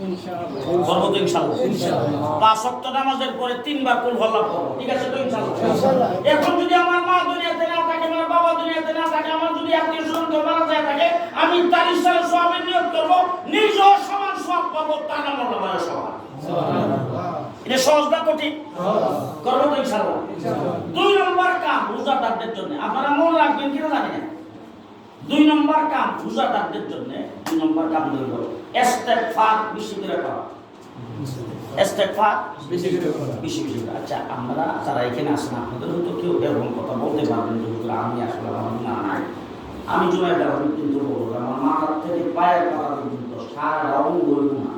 তো পাঁচ নামাজের পরে তিনবার কুল হল্লা পড়ব ঠিক আছে তো এখন যদি আমার মা দুনিয়াতে না থাকে আমার বাবা দুনিয়াতে না থাকে আমার যদি আত্মীয় স্বজন কেউ মারা যায় থাকে আমি তার সবের নিয়োগ করব নিজেও সমান সব পাবো তার সমান এটা সহজ না কঠিন? করব তো দুই নম্বর কাম রোজাদারদের জন্য। আপনারা মনে রাখবেন কিনা জানি না। দুই নম্বর কাম রোজাদারদের জন্য, দুই নম্বর কাম হইল ইস্তেগফার বেশি করে বেশি করে করা। বেশি আচ্ছা আমরা যারা এখানে আসেন আপনাদের হয়তো কেউ এরকম কথা বলতে পারবেন যে আমি আসলে আমার না নাই। আমি জুমায় আমি কিন্তু বলব আমার মাথার থেকে পায়ের পাতা পর্যন্ত সারা গুণা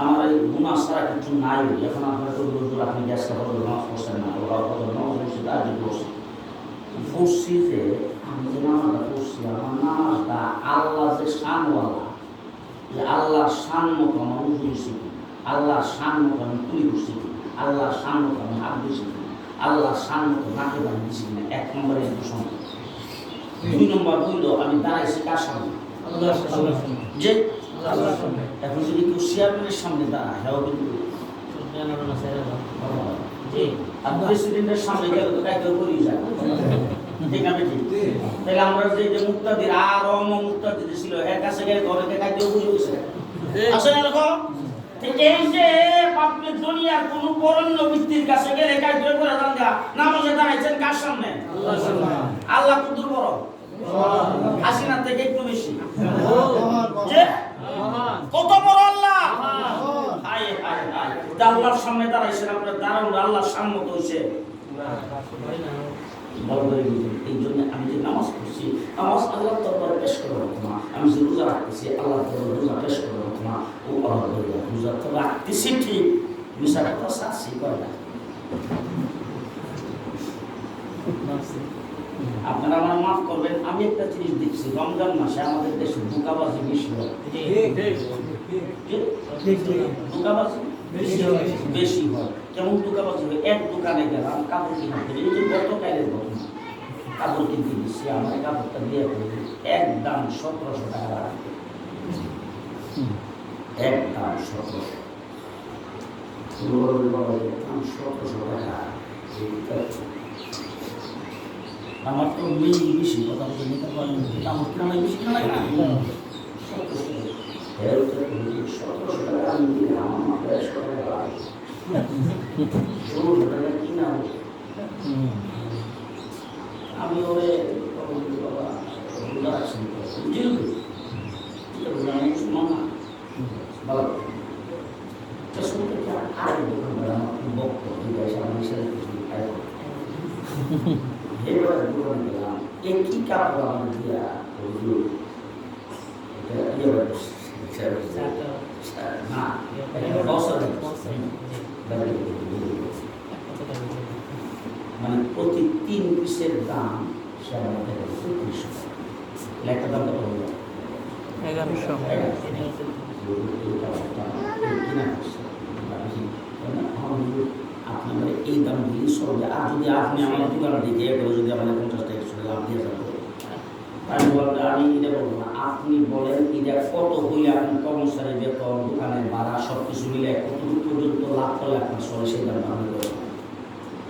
আমার এই গুণা কিছু নাই। এখন আপনার তো আপনি গ্যাস কাপড় নামাজ পড়ছেন না। ওরা কত নামাজ পড়ছে, তার যে আল্লাহ যে শানওয়ালা যে আল্লাহর এক নম্বরে দুই নম্বর হইল আমি দাঁড়াইছি কার সামনে যে এখন যদি কেউ চেয়ারম্যানের সামনে দাঁড়ায় হ্যাঁ কিন্তু প্রেসিডেন্টের সামনে গেলে তো কাইতে করি যায় ঠিক আছে ঠিক তাহলে আমরা যে যে মুক্তাদির আর অম মুক্তাদির ছিল এর কাছে গেলে ঘরে কাইতে বুঝে গেছে আসলে এরকম এই যে আপনি দুনিয়ার কোন বরণ্য ব্যক্তির কাছে গেলে কাইতে করে যান গা নামাজে দাঁড়াইছেন কার সামনে? আল্লাহ কুদুর বড় হাসিনা থেকে একটু বেশি। কত বড় আল্লাহ? হায় হায় হায়। আল্লাহর সামনে দাঁড়াইছেন আপনার দাঁড়ান আল্লাহর সামনে তো হইছে। ভালো করে বুঝুন। এই জন্য আমি যে নামাজ পড়ছি নামাজ আল্লাহ দরবারে পেশ করে রাখব না। আমি যে রোজা রাখতেছি আল্লাহ দরবারে রোজা পেশ করে রাখব ও আল্লাহ রোজা তো রাখতেছি ঠিক মিশা কথা সাচ্ছি করে না? আপনারা আমার মাফ করবেন আমি একটা জিনিস দেখছি রমজান মাসে আমাদের দেশে বুকাবাজি কি? দোকানবাজি বেশি হয়। কেমন দোকানবাজি হয় এক দোকানে গেলাম কাপড় কিনতে এই যে গতকালের ঘটনা কাপড় কিনতে গেছি আমার কাপড়টা দিয়ে করে এক দাম সতেরোশো টাকা এক দাম সতেরোশো। আমার তো মেয়ে বেশি কথা বলতে নিতে পারেন আমার কিনা বেশি কিনা আমি ওরে বাবা ঠিক আছে এবার একই কাপড় আমার দিয়া হুজুর এটা ইয়ে না এটা বছর মানে প্রতি তিন পিসের দাম সে আমাদের পঁয়ত্রিশ একটা দাম কত হলো? এগারোশো। আপনি আমাদের এই দাম সরবে আর যদি আপনি আমার দোকানে দিকে যদি আমাদের পঞ্চাশ টাকা একশো লাভ দিয়ে যাব আমি বলতে আমি এটা বলব না। আপনি বলেন এটা কত হইলে আপনি কর্মচারী বেতন দোকানের ভাড়া সব কিছু মিলে কতটুকু পর্যন্ত লাভ করলে আপনার সবাই সেই দাম আমি বলব তো হলো বারোশো টাকা হ্যাঁ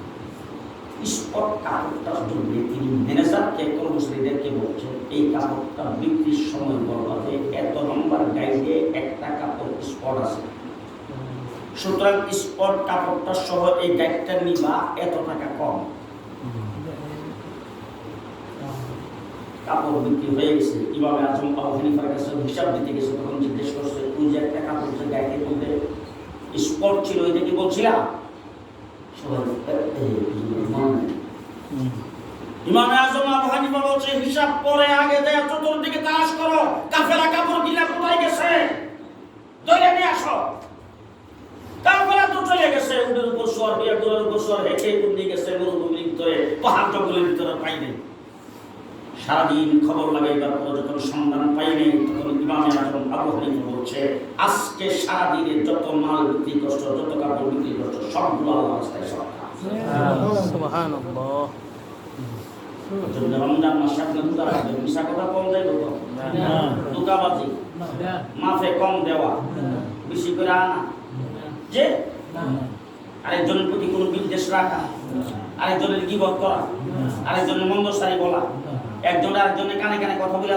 স্পট কাপড়টার জন্য তিনি ম্যানেজারকে, কর্মচারীদেরকে বলছেন, এই কাপড়টা বিক্রির সময় বলবাতে এত নম্বর গাইডে একটা কাপড় স্পট আছে। সুতরাং স্পট কাপড়টা সহ এই গাইডটা নিবা এত টাকা কম। কাপড় বিক্রি হয়ে গেছে। ইমাম আজম আবু হানিফার কাছে হিসাব দিতে গেছে, তখন জিজ্ঞেস করছে তুই যে একটা কাপড় যে গাইডের মধ্যে স্পট ছিল এটা কি বলছিলাম সবাই "এ, এ, মনে নেই।" ইমাম আজম আবু হানিফা বলছে, হিসাব পরে আগে দেয়, চতুর্দিকে তাস করো। কাফেরা কাপড় কিনা কোথায় গেছে? সারাদিন খবর লাগাইবার পর যখন সন্ধান পাই নাই তখন ইমামে আজম আবু হানিফা বলছে আজকে সারাদিনে যত মাল বিক্রি করছ যত কাপড় বিক্রি করছ সবগুলো আল্লাহ রাস্তায় সরকার রমজান মাসে আপনি দুটা রাখবেন মিশা কথা কম দেয় কত দুকাবাজি মাফে কম দেওয়া। বেশি করে আনা। যে? আরেকজনের প্রতি কোনো বিদ্বেষ রাখা। আরেকজনের গিবত করা। আরেকজনের মন্দ সারি বলা। একজন আরেকজনের কানে কানে কথা বলে